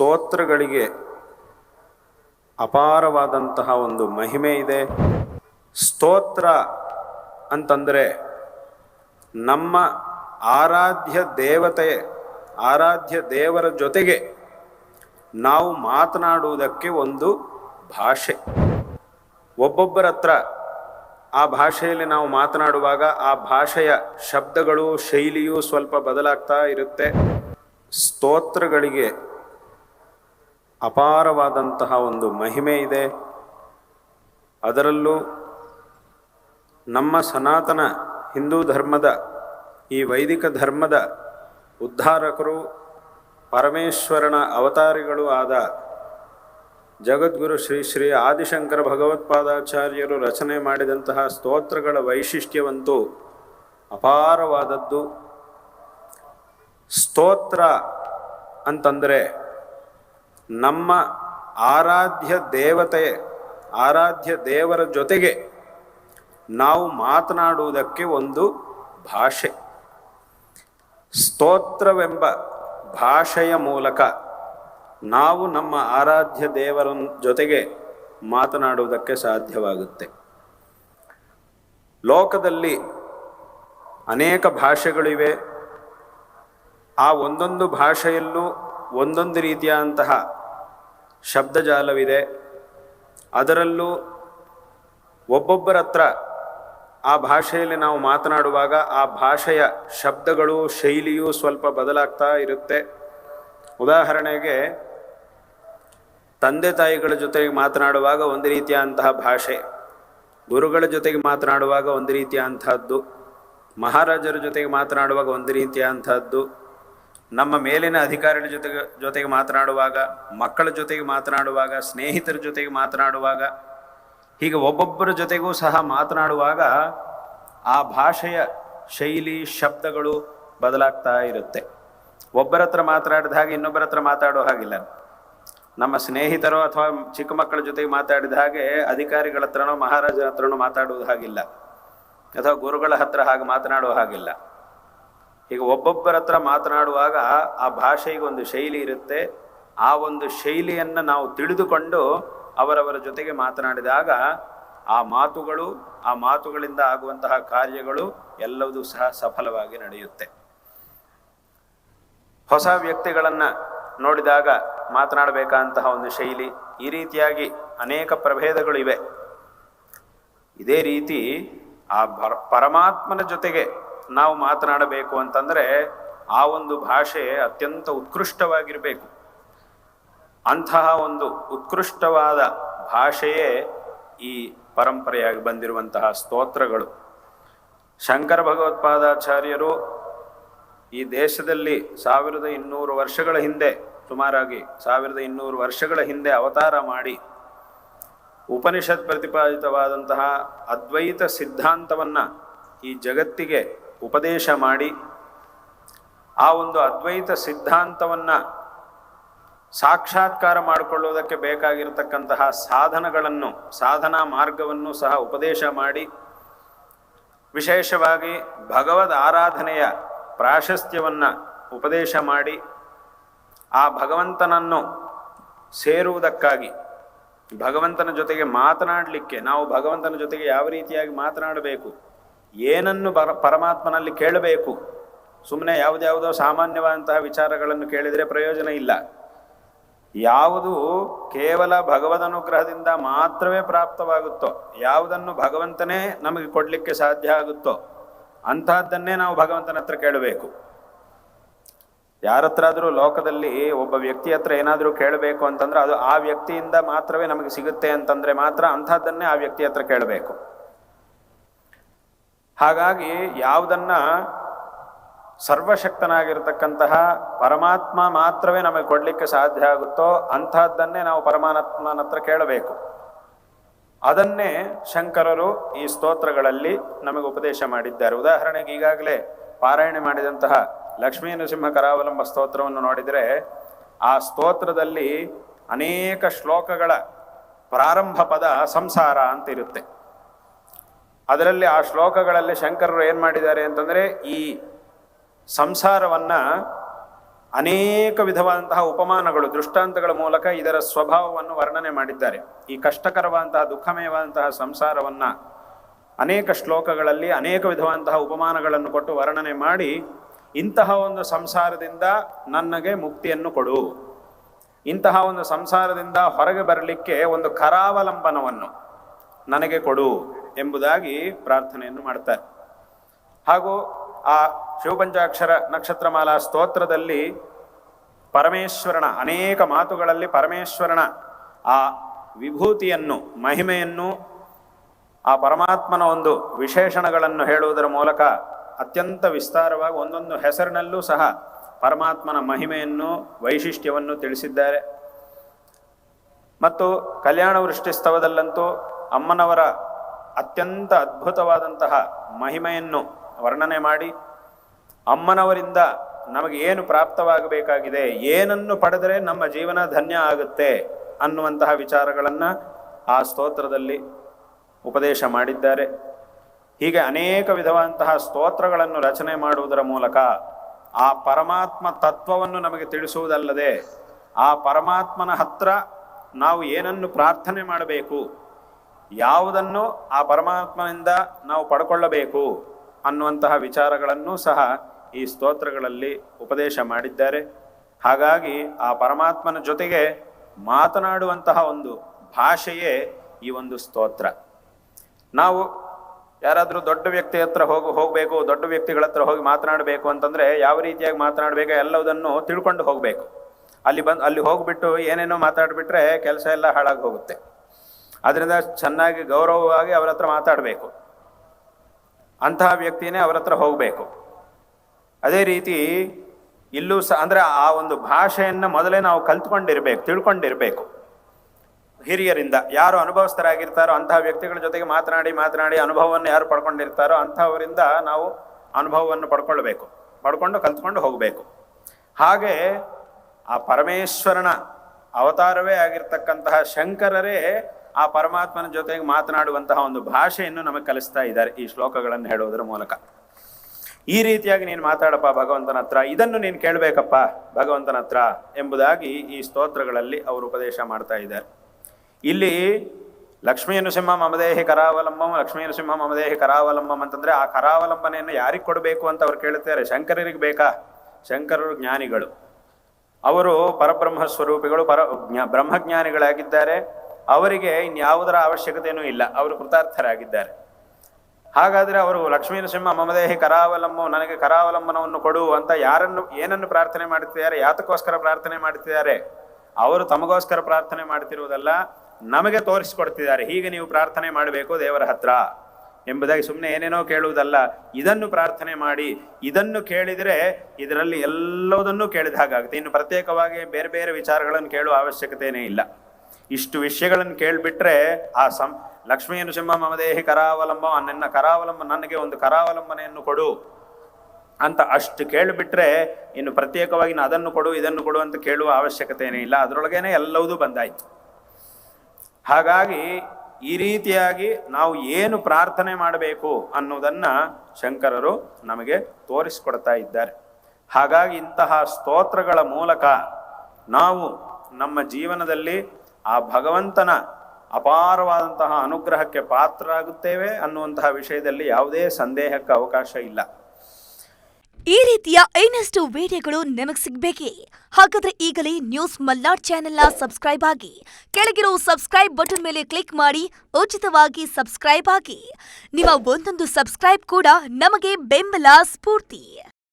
ಸ್ತೋತ್ರಗಳಿಗೆ ಅಪಾರವಾದಂತಹ ಒಂದು ಮಹಿಮೆ ಇದೆ. ಸ್ತೋತ್ರ ಅಂತಂದರೆ ನಮ್ಮ ಆರಾಧ್ಯ ದೇವತೆ ಆರಾಧ್ಯ ದೇವರ ಜೊತೆಗೆ ನಾವು ಮಾತನಾಡುವುದಕ್ಕೆ ಒಂದು ಭಾಷೆ. ಒಬ್ಬೊಬ್ಬರ ಹತ್ರ ಆ ಭಾಷೆಯಲ್ಲಿ ನಾವು ಮಾತನಾಡುವಾಗ ಆ ಭಾಷೆಯ ಶಬ್ದಗಳು, ಶೈಲಿಯು ಸ್ವಲ್ಪ ಬದಲಾಗ್ತಾ ಇರುತ್ತೆ. ಸ್ತೋತ್ರಗಳಿಗೆ ಅಪಾರವಾದಂತಹ ಒಂದು ಮಹಿಮೆ ಇದೆ. ಅದರಲ್ಲೂ ನಮ್ಮ ಸನಾತನ ಹಿಂದೂ ಧರ್ಮದ ಈ ವೈದಿಕ ಧರ್ಮದ ಉದ್ಧಾರಕರು, ಪರಮೇಶ್ವರನ ಅವತಾರಿಗಳು ಆದ ಜಗದ್ಗುರು ಶ್ರೀ ಶ್ರೀ ಆದಿಶಂಕರ ಭಗವತ್ಪಾದಾಚಾರ್ಯರು ರಚನೆ ಮಾಡಿದಂತಹ ಸ್ತೋತ್ರಗಳ ವೈಶಿಷ್ಟ್ಯವಂತೂ ಅಪಾರವಾದದ್ದು. ಸ್ತೋತ್ರ ಅಂತಂದರೆ ನಮ್ಮ ಆರಾಧ್ಯ ದೇವತೆ ಆರಾಧ್ಯ ದೇವರ ಜೊತೆಗೆ ನಾವು ಮಾತನಾಡುವುದಕ್ಕೆ ಒಂದು ಭಾಷೆ. ಸ್ತೋತ್ರವೆಂಬ ಭಾಷೆಯ ಮೂಲಕ ನಾವು ನಮ್ಮ ಆರಾಧ್ಯ ದೇವರ ಜೊತೆಗೆ ಮಾತನಾಡುವುದಕ್ಕೆ ಸಾಧ್ಯವಾಗುತ್ತೆ. ಲೋಕದಲ್ಲಿ ಅನೇಕ ಭಾಷೆಗಳಿವೆ. ಆ ಒಂದೊಂದು ಭಾಷೆಯಲ್ಲೂ ಒಂದೊಂದು ರೀತಿಯಾದಂತಹ ಶಬ್ದಜಾಲವಿದೆ. ಅದರಲ್ಲೂ ಒಬ್ಬೊಬ್ಬರ ಹತ್ರ ಆ ಭಾಷೆಯಲ್ಲಿ ನಾವು ಮಾತನಾಡುವಾಗ ಆ ಭಾಷೆಯ ಶಬ್ದಗಳು ಶೈಲಿಯು ಸ್ವಲ್ಪ ಬದಲಾಗ್ತಾ ಇರುತ್ತೆ. ಉದಾಹರಣೆಗೆ ತಂದೆ ತಾಯಿಗಳ ಜೊತೆಗೆ ಮಾತನಾಡುವಾಗ ಒಂದು ರೀತಿಯಾದಂತಹ ಭಾಷೆ, ಗುರುಗಳ ಜೊತೆಗೆ ಮಾತನಾಡುವಾಗ ಒಂದು ರೀತಿಯ ಅಂತಹದ್ದು ಮಹಾರಾಜರ ಜೊತೆಗೆ ಮಾತನಾಡುವಾಗ ಒಂದು ರೀತಿಯಾದಂತಹದ್ದು ನಮ್ಮ ಮೇಲಿನ ಅಧಿಕಾರಿಗಳ ಜೊತೆಗೆ ಜೊತೆಗೆ ಮಾತನಾಡುವಾಗ, ಮಕ್ಕಳ ಜೊತೆಗೆ ಮಾತನಾಡುವಾಗ, ಸ್ನೇಹಿತರ ಜೊತೆಗೆ ಮಾತನಾಡುವಾಗ, ಹೀಗೆ ಒಬ್ಬೊಬ್ಬರ ಜೊತೆಗೂ ಸಹ ಮಾತನಾಡುವಾಗ ಆ ಭಾಷೆಯ ಶೈಲಿ, ಶಬ್ದಗಳು ಬದಲಾಗ್ತಾ ಇರುತ್ತೆ. ಒಬ್ಬರ ಹತ್ರ ಮಾತನಾಡಿದ ಹಾಗೆ ಇನ್ನೊಬ್ಬರ ಹತ್ರ ಮಾತಾಡೋ ಹಾಗಿಲ್ಲ. ನಮ್ಮ ಸ್ನೇಹಿತರು ಅಥವಾ ಚಿಕ್ಕ ಮಕ್ಕಳ ಜೊತೆಗೆ ಮಾತಾಡಿದ ಹಾಗೆ ಅಧಿಕಾರಿಗಳ ಹತ್ರನೋ, ಮಹಾರಾಜರ ಹತ್ರನೋ ಮಾತಾಡುವುದು ಹಾಗಿಲ್ಲ. ಅಥವಾ ಗುರುಗಳ ಹತ್ರ ಹಾಗೆ ಮಾತನಾಡುವ ಹಾಗಿಲ್ಲ. ಈಗ ಒಬ್ಬೊಬ್ಬರ ಹತ್ರ ಮಾತನಾಡುವಾಗ ಆ ಭಾಷೆಗೆ ಒಂದು ಶೈಲಿ ಇರುತ್ತೆ. ಆ ಒಂದು ಶೈಲಿಯನ್ನು ನಾವು ತಿಳಿದುಕೊಂಡು ಅವರವರ ಜೊತೆಗೆ ಮಾತನಾಡಿದಾಗ ಆ ಮಾತುಗಳು, ಆ ಮಾತುಗಳಿಂದ ಆಗುವಂತಹ ಕಾರ್ಯಗಳು ಎಲ್ಲವೂ ಸಹ ಸಫಲವಾಗಿ ನಡೆಯುತ್ತೆ. ಹೊಸ ವ್ಯಕ್ತಿಗಳನ್ನು ನೋಡಿದಾಗ ಮಾತನಾಡಬೇಕಂತಹ ಒಂದು ಶೈಲಿ, ಈ ರೀತಿಯಾಗಿ ಅನೇಕ ಪ್ರಭೇದಗಳು ಇವೆ. ಇದೇ ರೀತಿ ಆ ಪರಮಾತ್ಮನ ಜೊತೆಗೆ ನಾವು ಮಾತನಾಡಬೇಕು ಅಂತಂದರೆ ಆ ಒಂದು ಭಾಷೆ ಅತ್ಯಂತ ಉತ್ಕೃಷ್ಟವಾಗಿರಬೇಕು. ಅಂತಹ ಒಂದು ಉತ್ಕೃಷ್ಟವಾದ ಭಾಷೆಯೇ ಈ ಪರಂಪರೆಯಾಗಿ ಬಂದಿರುವಂತಹ ಸ್ತೋತ್ರಗಳು. ಶಂಕರ ಭಗವತ್ಪಾದಾಚಾರ್ಯರು ಈ ದೇಶದಲ್ಲಿ ಸಾವಿರದ ಇನ್ನೂರು ವರ್ಷಗಳ ಹಿಂದೆ, ಸುಮಾರಾಗಿ ಸಾವಿರದ ಇನ್ನೂರು ವರ್ಷಗಳ ಹಿಂದೆ ಅವತಾರ ಮಾಡಿ ಉಪನಿಷತ್ ಪ್ರತಿಪಾದಿತವಾದಂತಹ ಅದ್ವೈತ ಸಿದ್ಧಾಂತವನ್ನು ಈ ಜಗತ್ತಿಗೆ ಉಪದೇಶ ಮಾಡಿ ಆ ಒಂದು ಅದ್ವೈತ ಸಿದ್ಧಾಂತವನ್ನು ಸಾಕ್ಷಾತ್ಕಾರ ಮಾಡಿಕೊಳ್ಳುವುದಕ್ಕೆ ಬೇಕಾಗಿರತಕ್ಕಂತಹ ಸಾಧನಗಳನ್ನು, ಸಾಧನಾ ಮಾರ್ಗವನ್ನು ಸಹ ಉಪದೇಶ ಮಾಡಿ, ವಿಶೇಷವಾಗಿ ಭಗವದ್ ಆರಾಧನೆಯ ಪ್ರಾಶಸ್ತ್ಯವನ್ನು ಉಪದೇಶ ಮಾಡಿ, ಆ ಭಗವಂತನನ್ನು ಸೇರುವುದಕ್ಕಾಗಿ, ಭಗವಂತನ ಜೊತೆಗೆ ಮಾತನಾಡಲಿಕ್ಕೆ, ನಾವು ಭಗವಂತನ ಜೊತೆಗೆ ಯಾವ ರೀತಿಯಾಗಿ ಮಾತನಾಡಬೇಕು? ಏನನ್ನು ಬರ, ಪರಮಾತ್ಮನಲ್ಲಿ ಕೇಳಬೇಕು? ಸುಮ್ಮನೆ ಯಾವುದ್ಯಾವುದೋ ಸಾಮಾನ್ಯವಾದಂತಹ ವಿಚಾರಗಳನ್ನು ಕೇಳಿದರೆ ಪ್ರಯೋಜನ ಇಲ್ಲ. ಯಾವುದು ಕೇವಲ ಭಗವದ್ ಅನುಗ್ರಹದಿಂದ ಮಾತ್ರವೇ ಪ್ರಾಪ್ತವಾಗುತ್ತೋ, ಯಾವುದನ್ನು ಭಗವಂತನೇ ನಮಗೆ ಕೊಡಲಿಕ್ಕೆ ಸಾಧ್ಯ ಆಗುತ್ತೋ ಅಂತಹದ್ದನ್ನೇ ನಾವು ಭಗವಂತನ ಹತ್ರ ಕೇಳಬೇಕು. ಯಾರತ್ರಾದರೂ ಲೋಕದಲ್ಲಿ ಒಬ್ಬ ವ್ಯಕ್ತಿ ಹತ್ರ ಏನಾದರೂ ಕೇಳಬೇಕು ಅಂತಂದ್ರೆ ಅದು ಆ ವ್ಯಕ್ತಿಯಿಂದ ಮಾತ್ರವೇ ನಮಗೆ ಸಿಗುತ್ತೆ ಅಂತಂದ್ರೆ ಮಾತ್ರ ಅಂಥದ್ದನ್ನೇ ಆ ವ್ಯಕ್ತಿ ಹತ್ರ ಕೇಳಬೇಕು. ಹಾಗಾಗಿ ಯಾವುದನ್ನು ಸರ್ವಶಕ್ತನಾಗಿರ್ತಕ್ಕಂತಹ ಪರಮಾತ್ಮ ಮಾತ್ರವೇ ನಮಗೆ ಕೊಡಲಿಕ್ಕೆ ಸಾಧ್ಯ ಆಗುತ್ತೋ ಅಂಥದ್ದನ್ನೇ ನಾವು ಪರಮಾತ್ಮನ ಹತ್ರ ಕೇಳಬೇಕು. ಅದನ್ನೇ ಶಂಕರರು ಈ ಸ್ತೋತ್ರಗಳಲ್ಲಿ ನಮಗೆ ಉಪದೇಶ ಮಾಡಿದ್ದಾರೆ. ಉದಾಹರಣೆಗೆ ಈಗಾಗಲೇ ಪಾರಾಯಣ ಮಾಡಿದಂತಹ ಲಕ್ಷ್ಮೀ ನರಸಿಂಹ ಕರಾವಲಂಬ ಸ್ತೋತ್ರವನ್ನು ನೋಡಿದರೆ, ಆ ಸ್ತೋತ್ರದಲ್ಲಿ ಅನೇಕ ಶ್ಲೋಕಗಳ ಪ್ರಾರಂಭ ಪದ ಸಂಸಾರ ಅಂತ ಇರುತ್ತೆ. ಅದರಲ್ಲಿ ಆ ಶ್ಲೋಕಗಳಲ್ಲಿ ಶಂಕರರು ಏನು ಮಾಡಿದ್ದಾರೆ ಅಂತಂದರೆ ಈ ಸಂಸಾರವನ್ನು ಅನೇಕ ವಿಧವಾದಂತಹ ಉಪಮಾನಗಳು, ದೃಷ್ಟಾಂತಗಳ ಮೂಲಕ ಇದರ ಸ್ವಭಾವವನ್ನು ವರ್ಣನೆ ಮಾಡಿದ್ದಾರೆ. ಈ ಕಷ್ಟಕರವಾದಂತಹ, ದುಃಖಮಯವಾದಂತಹ ಸಂಸಾರವನ್ನು ಅನೇಕ ಶ್ಲೋಕಗಳಲ್ಲಿ ಅನೇಕ ವಿಧವಾದಂತಹ ಉಪಮಾನಗಳನ್ನು ಕೊಟ್ಟು ವರ್ಣನೆ ಮಾಡಿ, ಇಂತಹ ಒಂದು ಸಂಸಾರದಿಂದ ನನಗೆ ಮುಕ್ತಿಯನ್ನು ಕೊಡು. ಇಂತಹ ಒಂದು ಸಂಸಾರದಿಂದ ಹೊರಗೆ ಬರಲಿಕ್ಕೆ ಒಂದು ಕರಾವಲಂಬನವನ್ನು ನನಗೆ ಕೊಡು. ಎಂಬುದಾಗಿ ಪ್ರಾರ್ಥನೆಯನ್ನು ಮಾಡ್ತಾರೆ. ಹಾಗೂ ಆ ಶಿವಪಂಚಾಕ್ಷರ ನಕ್ಷತ್ರಮಾಲಾ ಸ್ತೋತ್ರದಲ್ಲಿ ಪರಮೇಶ್ವರನ ಅನೇಕ ಮಾತುಗಳಲ್ಲಿ ಪರಮೇಶ್ವರನ ಆ ವಿಭೂತಿಯನ್ನು, ಮಹಿಮೆಯನ್ನು, ಆ ಪರಮಾತ್ಮನ ಒಂದು ವಿಶೇಷಣಗಳನ್ನು ಹೇಳುವುದರ ಮೂಲಕ ಅತ್ಯಂತ ವಿಸ್ತಾರವಾಗಿ ಒಂದೊಂದು ಹೆಸರಿನಲ್ಲೂ ಸಹ ಪರಮಾತ್ಮನ ಮಹಿಮೆಯನ್ನು, ವೈಶಿಷ್ಟ್ಯವನ್ನು ತಿಳಿಸಿದ್ದಾರೆ. ಮತ್ತು ಕಲ್ಯಾಣ ವೃಷ್ಟಿ ಸ್ತವದಲ್ಲಂತೂ ಅಮ್ಮನವರ ಅತ್ಯಂತ ಅದ್ಭುತವಾದಂತಹ ಮಹಿಮೆಯನ್ನು ವರ್ಣನೆ ಮಾಡಿ ಅಮ್ಮನವರಿಂದ ನಮಗೆ ಏನು ಪ್ರಾಪ್ತವಾಗಬೇಕಾಗಿದೆ, ಏನನ್ನು ಪಡೆದರೆ ನಮ್ಮ ಜೀವನ ಧನ್ಯ ಆಗುತ್ತೆ ಅನ್ನುವಂತಹ ವಿಚಾರಗಳನ್ನು ಆ ಸ್ತೋತ್ರದಲ್ಲಿ ಉಪದೇಶ ಮಾಡಿದ್ದಾರೆ. ಹೀಗೆ ಅನೇಕ ವಿಧವಾದಂತಹ ಸ್ತೋತ್ರಗಳನ್ನು ರಚನೆ ಮಾಡುವುದರ ಮೂಲಕ ಆ ಪರಮಾತ್ಮ ತತ್ವವನ್ನು ನಮಗೆ ತಿಳಿಸುವುದಲ್ಲದೆ ಆ ಪರಮಾತ್ಮನ ಹತ್ರ ನಾವು ಏನನ್ನು ಪ್ರಾರ್ಥನೆ ಮಾಡಬೇಕು ಯಾವುದನ್ನು ಆ ಪರಮಾತ್ಮನಿಂದ ನಾವು ಪಡ್ಕೊಳ್ಳಬೇಕು ಅನ್ನುವಂತಹ ವಿಚಾರಗಳನ್ನು ಸಹ ಈ ಸ್ತೋತ್ರಗಳಲ್ಲಿ ಉಪದೇಶ ಮಾಡಿದ್ದಾರೆ. ಹಾಗಾಗಿ ಆ ಪರಮಾತ್ಮನ ಜೊತೆಗೆ ಮಾತನಾಡುವಂತಹ ಒಂದು ಭಾಷೆಯೇ ಈ ಒಂದು ಸ್ತೋತ್ರ. ನಾವು ಯಾರಾದರೂ ದೊಡ್ಡ ವ್ಯಕ್ತಿ ಹತ್ರ ಹೋಗಿ, ಹೋಗಬೇಕು, ದೊಡ್ಡ ವ್ಯಕ್ತಿಗಳ ಹತ್ರ ಹೋಗಿ ಮಾತನಾಡಬೇಕು ಅಂತಂದ್ರೆ ಯಾವ ರೀತಿಯಾಗಿ ಮಾತನಾಡಬೇಕು ಎಲ್ಲವುದನ್ನು ತಿಳ್ಕೊಂಡು ಹೋಗಬೇಕು. ಅಲ್ಲಿ ಬಂದು, ಅಲ್ಲಿ ಹೋಗ್ಬಿಟ್ಟು ಏನೇನೋ ಮಾತಾಡಿಬಿಟ್ರೆ ಕೆಲಸ ಎಲ್ಲ ಹಾಳಾಗಿ ಹೋಗುತ್ತೆ. ಅದರಿಂದ ಚೆನ್ನಾಗಿ ಗೌರವವಾಗಿ ಅವರ ಹತ್ರ ಮಾತಾಡಬೇಕು. ಅಂತಹ ವ್ಯಕ್ತಿಯೇ ಅವರ ಹತ್ರ ಹೋಗಬೇಕು. ಅದೇ ರೀತಿ ಇಲ್ಲೂ ಸಹ ಅಂದರೆ ಆ ಒಂದು ಭಾಷೆಯನ್ನು ಮೊದಲೇ ನಾವು ಕಲ್ತ್ಕೊಂಡಿರ್ಬೇಕು, ತಿಳ್ಕೊಂಡಿರಬೇಕು. ಹಿರಿಯರಿಂದ ಯಾರು ಅನುಭವಸ್ಥರಾಗಿರ್ತಾರೋ ಅಂತಹ ವ್ಯಕ್ತಿಗಳ ಜೊತೆಗೆ ಮಾತನಾಡಿ ಮಾತನಾಡಿ ಅನುಭವವನ್ನು ಯಾರು ಪಡ್ಕೊಂಡಿರ್ತಾರೋ ಅಂಥವರಿಂದ ನಾವು ಅನುಭವವನ್ನು ಪಡ್ಕೊಳ್ಬೇಕು. ಪಡ್ಕೊಂಡು ಕಲ್ತ್ಕೊಂಡು ಹೋಗಬೇಕು. ಹಾಗೆ ಆ ಪರಮೇಶ್ವರನ ಅವತಾರವೇ ಆಗಿರ್ತಕ್ಕಂತಹ ಶಂಕರರೇ ಆ ಪರಮಾತ್ಮನ ಜೊತೆಗೆ ಮಾತನಾಡುವಂತಹ ಒಂದು ಭಾಷೆಯನ್ನು ನಮಗೆ ಕಲಿಸ್ತಾ ಇದ್ದಾರೆ ಈ ಶ್ಲೋಕಗಳನ್ನು ಹೇಳೋದ್ರ ಮೂಲಕ. ಈ ರೀತಿಯಾಗಿ ನೀನು ಮಾತಾಡಪ್ಪ ಭಗವಂತನ ಹತ್ರ. ಇದನ್ನು ನೀನು ಕೇಳಬೇಕಪ್ಪ ಭಗವಂತನ ಹತ್ರ ಎಂಬುದಾಗಿ ಈ ಸ್ತೋತ್ರಗಳಲ್ಲಿ ಅವರು ಉಪದೇಶ ಮಾಡ್ತಾ ಇದ್ದಾರೆ. ಇಲ್ಲಿ ಲಕ್ಷ್ಮೀ ನೃಸಿಂಹ ಮಮದೇಹಿ ಕರಾವಲಂಬಂ ಲಕ್ಷ್ಮೀ ನೃಸಿಂಹ ಮಮದೇಹಿ ಕರಾವಲಂಬಂ ಅಂತಂದ್ರೆ ಆ ಕರಾವಲಂಬನೆಯನ್ನು ಯಾರಿಗೆ ಕೊಡಬೇಕು ಅಂತ ಅವ್ರು ಕೇಳುತ್ತಾರೆ? ಶಂಕರರಿಗೆ ಬೇಕಾ? ಶಂಕರರು ಜ್ಞಾನಿಗಳು. ಅವರು ಪರಬ್ರಹ್ಮ ಸ್ವರೂಪಿಗಳು, ಪರ ಜ್ಞಾ ಬ್ರಹ್ಮಜ್ಞಾನಿಗಳಾಗಿದ್ದಾರೆ. ಅವರಿಗೆ ಇನ್ಯಾವುದರ ಅವಶ್ಯಕತೆಯೂ ಇಲ್ಲ. ಅವರು ಕೃತಾರ್ಥರಾಗಿದ್ದಾರೆ. ಹಾಗಾದರೆ ಅವರು ಲಕ್ಷ್ಮೀ ನರಸಿಂಹ ಮಮದೇಹಿ ಕರಾವಲಂಬ, ನನಗೆ ಕರಾವಲಂಬನವನ್ನು ಕೊಡು ಅಂತ ಯಾರನ್ನು, ಏನನ್ನು ಪ್ರಾರ್ಥನೆ ಮಾಡುತ್ತಿದ್ದಾರೆ, ಯಾತಕ್ಕೋಸ್ಕರ ಪ್ರಾರ್ಥನೆ ಮಾಡುತ್ತಿದ್ದಾರೆ? ಅವರು ತಮಗೋಸ್ಕರ ಪ್ರಾರ್ಥನೆ ಮಾಡ್ತಿರುವುದಲ್ಲ ನಮಗೆ ತೋರಿಸಿಕೊಡ್ತಿದ್ದಾರೆ. ಹೀಗೆ ನೀವು ಪ್ರಾರ್ಥನೆ ಮಾಡಬೇಕು ದೇವರ ಹತ್ರ. ಎಂಬುದಾಗಿ ಸುಮ್ಮನೆ ಏನೇನೋ ಕೇಳುವುದಲ್ಲ, ಇದನ್ನು ಪ್ರಾರ್ಥನೆ ಮಾಡಿ, ಇದನ್ನು ಕೇಳಿದರೆ ಇದರಲ್ಲಿ ಎಲ್ಲದನ್ನೂ ಕೇಳಿದ ಹಾಗಾಗುತ್ತೆ. ಇನ್ನು ಪ್ರತ್ಯೇಕವಾಗಿ ಬೇರೆ ಬೇರೆ ವಿಚಾರಗಳನ್ನು ಕೇಳುವ ಅವಶ್ಯಕತೆಯೇ ಇಲ್ಲ. ಇಷ್ಟು ವಿಷಯಗಳನ್ನು ಕೇಳಿಬಿಟ್ರೆ ಆ ಸಂ ಲಕ್ಷ್ಮೀ ನೃಸಿಂಹ ಮಮದೇಹಿ ಕರಾವಲಂಬ, ನನ್ನ ಕರಾವಲಂಬ ನನಗೆ ಒಂದು ಕರಾವಲಂಬನೆಯನ್ನು ಕೊಡು ಅಂತ ಅಷ್ಟು ಕೇಳಿಬಿಟ್ರೆ ಇನ್ನು ಪ್ರತ್ಯೇಕವಾಗಿ ಅದನ್ನು ಕೊಡು, ಇದನ್ನು ಕೊಡು ಅಂತ ಕೇಳುವ ಅವಶ್ಯಕತೆಯೇ ಇಲ್ಲ. ಅದರೊಳಗೇನೆ ಎಲ್ಲವೂ ಬಂದಾಯ್ತು. ಹಾಗಾಗಿ ಈ ರೀತಿಯಾಗಿ ನಾವು ಏನು ಪ್ರಾರ್ಥನೆ ಮಾಡಬೇಕು ಅನ್ನೋದನ್ನ ಶಂಕರರು ನಮಗೆ ತೋರಿಸ್ಕೊಡ್ತಾ ಇದ್ದಾರೆ. ಹಾಗಾಗಿ ಇಂತಹ ಸ್ತೋತ್ರಗಳ ಮೂಲಕ ನಾವು ನಮ್ಮ ಜೀವನದಲ್ಲಿ ಆ ಭಗವಂತನ ಅಪಾರವಾದಂತಹ ಅನುಗ್ರಹಕ್ಕೆ ಪಾತ್ರರಾಗುತ್ತೇವೆ ಅನ್ನುವಂತಹ ವಿಷಯದಲ್ಲಿ ಯಾವುದೇ ಸಂದೇಹಕ್ಕೆ ಅವಕಾಶ ಇಲ್ಲ. ಈ ರೀತಿಯ ಇನ್ನಷ್ಟು ವಿಡಿಯೋಗಳು ನಿಮಗೆ ಸಿಗಬೇಕೇ? ಹಾಗಾದ್ರೆ ಈಗಲೇ ನ್ಯೂಸ್ ಮಲ್ನಾಡ್ ಚಾನೆಲ್ನ ಸಬ್ಸ್ಕ್ರೈಬ್ ಆಗಿ, ಕೆಳಗಿರೋ ಸಬ್ಸ್ಕ್ರೈಬ್ ಬಟನ್ ಮೇಲೆ ಕ್ಲಿಕ್ ಮಾಡಿ, ಉಚಿತವಾಗಿ ಸಬ್ಸ್ಕ್ರೈಬ್ ಆಗಿ. ನಿಮ್ಮ ಒಂದೊಂದು ಸಬ್ಸ್ಕ್ರೈಬ್ ಕೂಡ ನಮಗೆ ಬೆಂಬಲ, ಸ್ಫೂರ್ತಿ.